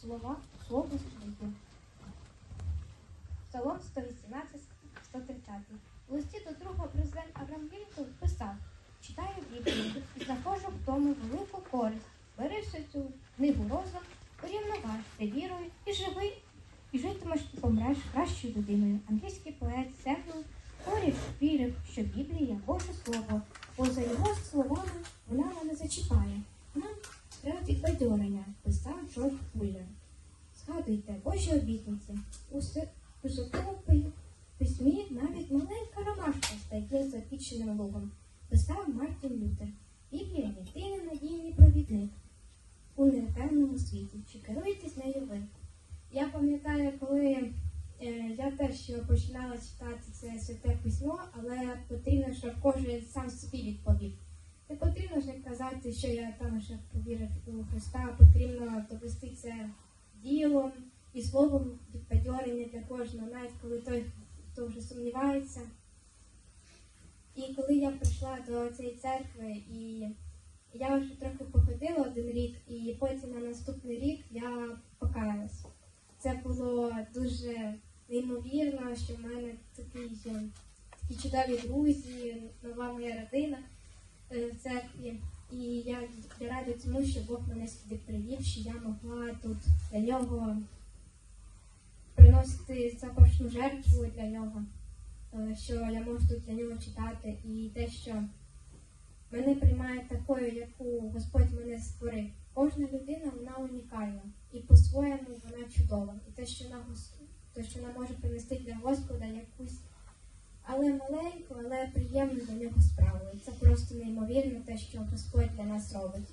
Слова слово світу. Псалом 118, 130. У листі до другого президент Авраам Лінкольн писав Читаю Біблію і знаходжу в тому велику користь. Бери всю цю книгу розум, порівноваж ти вірою і живи, і житимеш і помреш кращою людиною. Англійський поет Севіл Коріш вірив, що Біблія Боже Слово, бо за його словами вона мене зачіпає. Треба підбадьорення, писав Джордж Фуллер. Згадуйте Божі обітниці. У Святому письмі навіть маленька ромашка стає запіченим лугом. Писав Мартін Лютер. Біблія єдиний надійний провідник у непевному світі. Чи керуєтесь нею ви? Я пам'ятаю, коли е, я теж починала читати це святе письмо, але потрібно, щоб кожен сам собі відповів. Не потрібно ж не казати, що я там ще повірив у Христа, потрібно довести це ділом і словом підбадьорення для кожного, навіть коли той, хто вже сумнівається. І коли я прийшла до цієї церкви, і я вже трохи походила один рік, і потім на наступний рік я покаялась. Це було дуже неймовірно, що в мене такий, е, такі чудові друзі, нова моя родина е, в церкві. І я, я рада тому, що Бог мене сюди привів, що я могла тут для нього приносити запашну жертву для нього, е, що я можу тут для нього читати, і те, що мене приймає такою, яку Господь мене створив. Кожна людина вона унікальна і по-своєму вона чудова. І те, що вона те, що вона може принести для Господа якусь, але маленьку, але приємну для нього справу. І це просто неймовірно те, що Господь для нас робить.